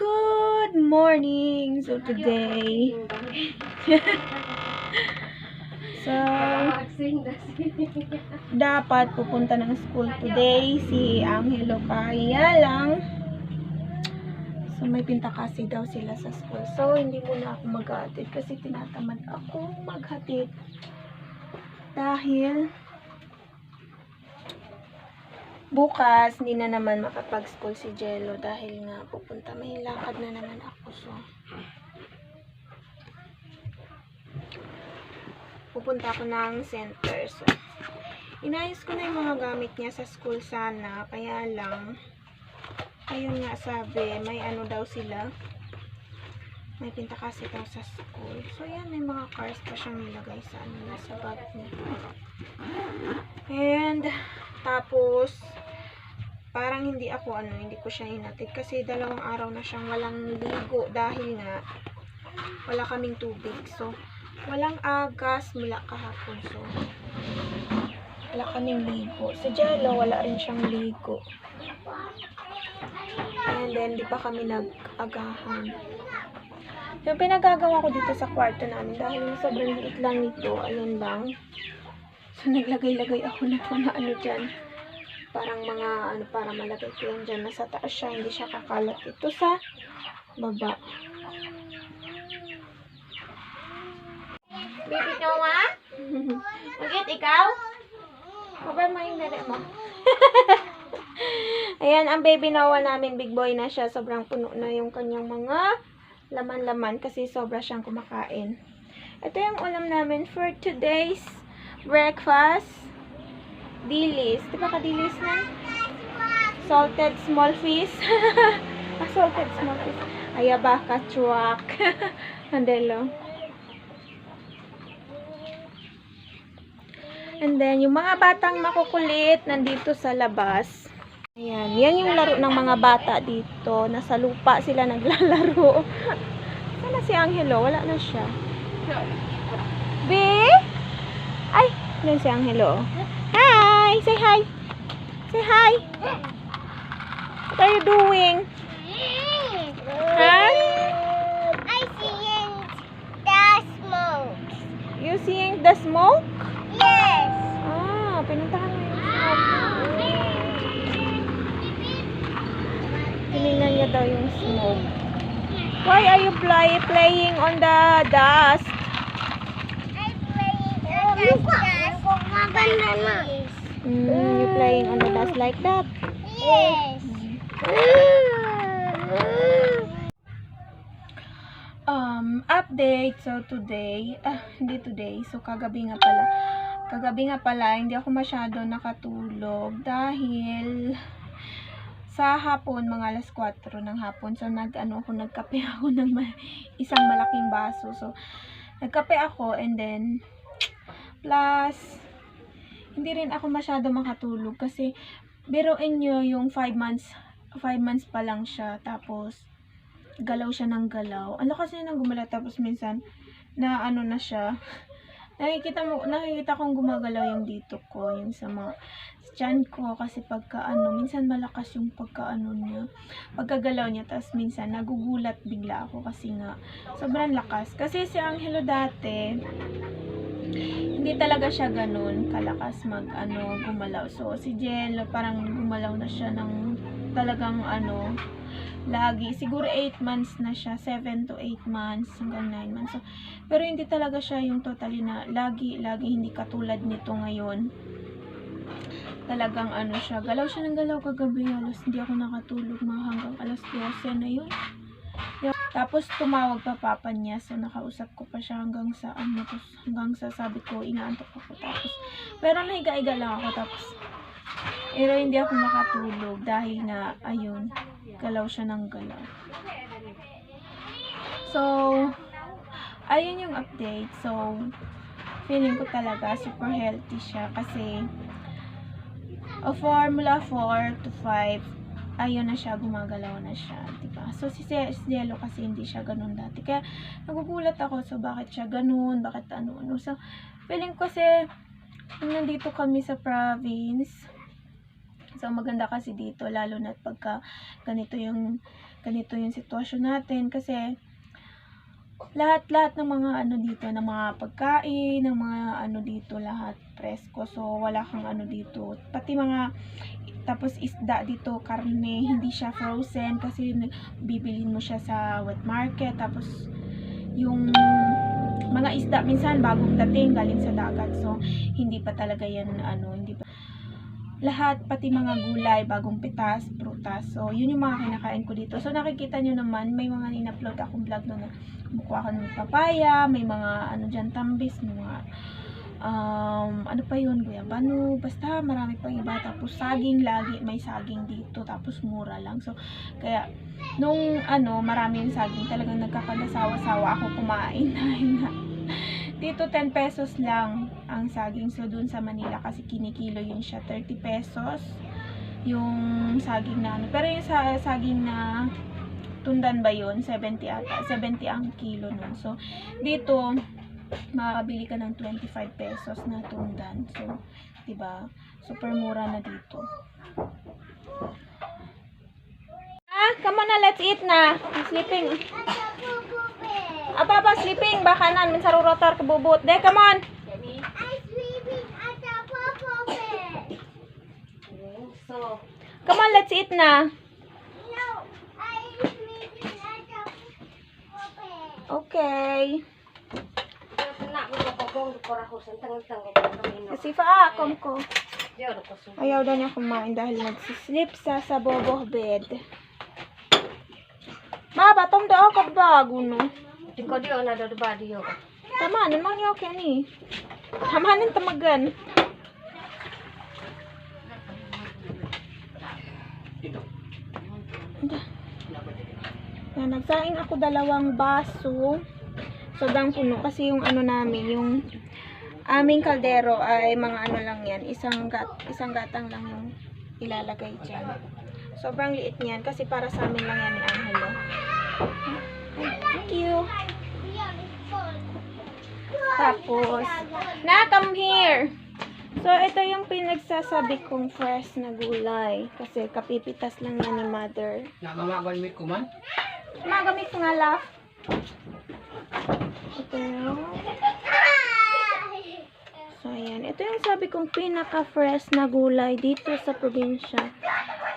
Good morning! So today, so dapat pupunta ng school today si Angelo kaya lang so may pinta kasi daw sila sa school. So hindi muna ako maghatid kasi tinatamad ako maghatid dahil bukas hindi na naman makapag-school si Jello dahil nga pupunta. May lakad na naman ako so. Pupunta ako ng center so. Inayos ko na yung mga gamit niya sa school sana kaya lang ayun nga sabi may ano daw sila. May pinta kasi daw sa school. So yan may mga cars pa siyang nilagay sa ano niya, sa bag niya. And tapos parang hindi ako ano, hindi ko siya hinatid kasi dalawang araw na siyang walang ligo dahil nga wala kaming tubig. So, walang agas mula kahapon. So, wala kaming ligo. Sa Jello, wala rin siyang ligo. And then, di pa kami nag-agahan. Yung pinagagawa ko dito sa kwarto namin dahil sobrang liit lang nito, ayun lang. So, naglagay-lagay ako na kung na ano dyan parang mga ano para malagay ko yan dyan. Nasa taas siya hindi siya kakalat. Ito sa baba. Baby Noah magit ikaw? Mo yung dali mo? Ayan ang baby Noah namin big boy na siya. Sobrang puno na yung kanyang mga laman-laman kasi sobra siyang kumakain. Ito yung ulam namin for today's breakfast dilis. Di ba ka-dilis na? Salted small fish. ah, salted small fish. Ayabaka truck. Andelo. And then, yung mga batang makukulit nandito sa labas. Ayan. Yan yung laro ng mga bata dito. Nasa lupa sila naglalaro. Sana si Angelo? Wala na siya. B? Ay, yun si Angelo. Hi! Say hi! Say hi! What are you doing? Huh? I seeing the smoke. You seeing the smoke? Yes. Ah, pinuntahan mo yung smoke. Tinignan niya daw yung smoke. Why are you play playing on the dust? I playing on the grass. Maganda na. Mm, you playing on the dust like that? Yes. Um, update. So, today, ah, hindi today. So, kagabi nga pala. Kagabi nga pala, hindi ako masyado nakatulog dahil sa hapon, mga alas 4 ng hapon. So, nag, ano ako, nagkape ako ng ma- isang malaking baso. So, nagkape ako and then, plus, hindi rin ako masyado makatulog kasi, biruin nyo yung 5 months, 5 months pa lang siya. Tapos, galaw siya ng galaw. Ang lakas niya ng gumalaw tapos minsan na ano na siya. Nakikita mo nakikita kong gumagalaw yung dito ko, yung sa mga tiyan ko kasi pagka ano, minsan malakas yung pagka ano niya. Pagkagalaw niya tapos minsan nagugulat bigla ako kasi nga sobrang lakas. Kasi si Angelo dati hindi talaga siya ganun kalakas mag ano gumalaw. So si Jello parang gumalaw na siya ng talagang ano lagi. Siguro 8 months na siya. 7 to 8 months hanggang 9 months. So, pero hindi talaga siya yung totally na lagi, lagi hindi katulad nito ngayon. Talagang ano siya. Galaw siya ng galaw kagabi. Alas hindi ako nakatulog mga hanggang alas 12 na yun. Tapos tumawag pa papa niya. So nakausap ko pa siya hanggang sa ano. Tapos hanggang sa sabi ko inaantok ako. Tapos pero nahiga-higa lang ako. Tapos pero hindi ako makatulog dahil nga ayun galaw siya ng galaw. So, ayun yung update. So, feeling ko talaga super healthy siya kasi o formula 4 to 5 ayun na siya, gumagalaw na siya, diba? So, si Cielo kasi hindi siya ganun dati. Kaya, nagugulat ako, so, bakit siya ganun, bakit ano, ano. So, feeling ko kasi, nandito kami sa province, So, maganda kasi dito, lalo na pagka ganito yung ganito yung sitwasyon natin kasi lahat-lahat ng mga ano dito, ng mga pagkain, ng mga ano dito, lahat presko. So, wala kang ano dito. Pati mga, tapos isda dito, karne, hindi siya frozen kasi bibilin mo siya sa wet market. Tapos, yung mga isda minsan bagong dating galing sa dagat. So, hindi pa talaga yan, ano, hindi pa lahat, pati mga gulay, bagong pitas, prutas. So, yun yung mga kinakain ko dito. So, nakikita nyo naman, may mga in-upload akong vlog doon na kumukuha ko ng papaya, may mga ano dyan, tambis, mga um, ano pa yun, guyabano, basta marami pang iba. Tapos, saging lagi, may saging dito, tapos mura lang. So, kaya, nung ano, marami yung saging, talagang nagkakalasawa-sawa ako kumain dahil nga, dito 10 pesos lang ang saging. So, dun sa Manila kasi kinikilo yun siya 30 pesos. Yung saging na ano. Pero yung sa saging na tundan ba yun? 70 ata. 70 ang kilo nun. So, dito, makakabili ka ng 25 pesos na tundan. So, 'di ba Super mura na dito. Ah, come on na, let's eat na. I'm sleeping. Apa pa sleeping baka nan min sarurotor kabubot. De, come on. So, Come on, let's eat na. Okay. nak ko ko kong ko ra ko sa tang-tang ko kami no. Kasi fa kom ko. Ayaw daw niya kumain dahil nagsisleep sa sa bobo bed. Ma, batom daw ako bago no. Di ko diyo na do ba diyo. Tama, naman yung okay ni. Tama ng tamagan. Yan, nagsaing ako dalawang baso. So, dang puno. Kasi yung ano namin, yung aming kaldero ay mga ano lang yan. Isang, gat, isang gatang lang yung ilalagay dyan. Sobrang liit niyan. Kasi para sa amin lang yan ni Angelo. Thank you. Tapos, na, come here. So, ito yung pinagsasabi kong fresh na gulay. Kasi kapipitas lang yan ni mother. Nakamagan mi kuman? Magamit ko nga laf. Ito yung... So, ayan. Ito yung sabi kong pinaka-fresh na gulay dito sa probinsya.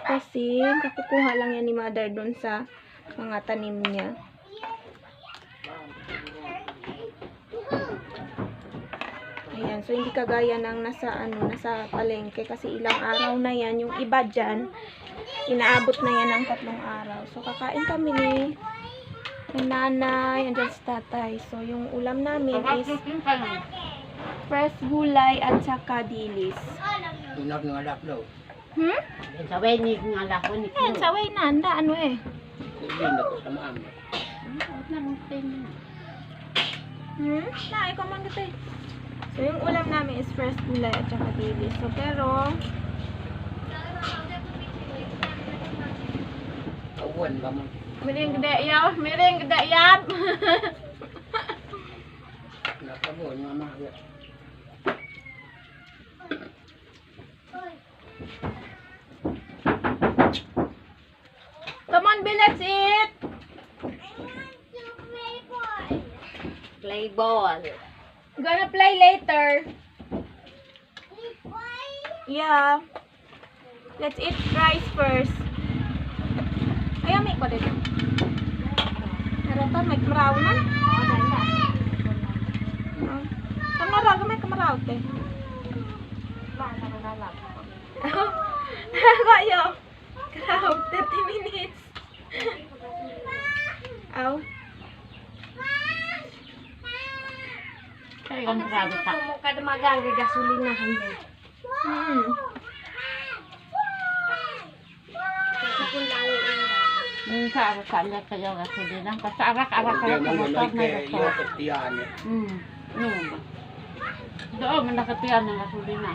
Kasi, kakukuha lang yan ni mother doon sa mga tanim niya. Ayan, so hindi kagaya ng nasa ano, nasa palengke kasi ilang araw na yan. Yung iba dyan, inaabot na yan ng tatlong araw. So kakain kami ni ng nanay, andyan si tatay. So yung ulam namin is fresh gulay at saka dilis. Tunap ng alak daw. Hmm? Sa way ni nga la ko ni. Ayan, saway na, anda, ano eh. Kulit na ko sa maam. Hmm? Na, ikaw man kita eh. So yung ulam namin is fresh gulay at saka dilis. So pero, Awan ba mo? miring gede yaw, miring gede yap. Nakabo nga mga. Come on, Bill, let's eat. Play ball. Gonna play later. Yeah. Let's eat rice first. Ayaw, may ko dito. Pa, may kamaraw na. Kamaraw, may kamaraw, te. Kayo. Kamaraw, 30 minutes. Aw. Ang grabe ta. Kada magang gasolina hindi. Hmm. Minsan arak kanya kayo gasolina. Basta arak-arak sa mo motor na tiyan. Hmm. No. Doon man nakatiyan ng gasolina.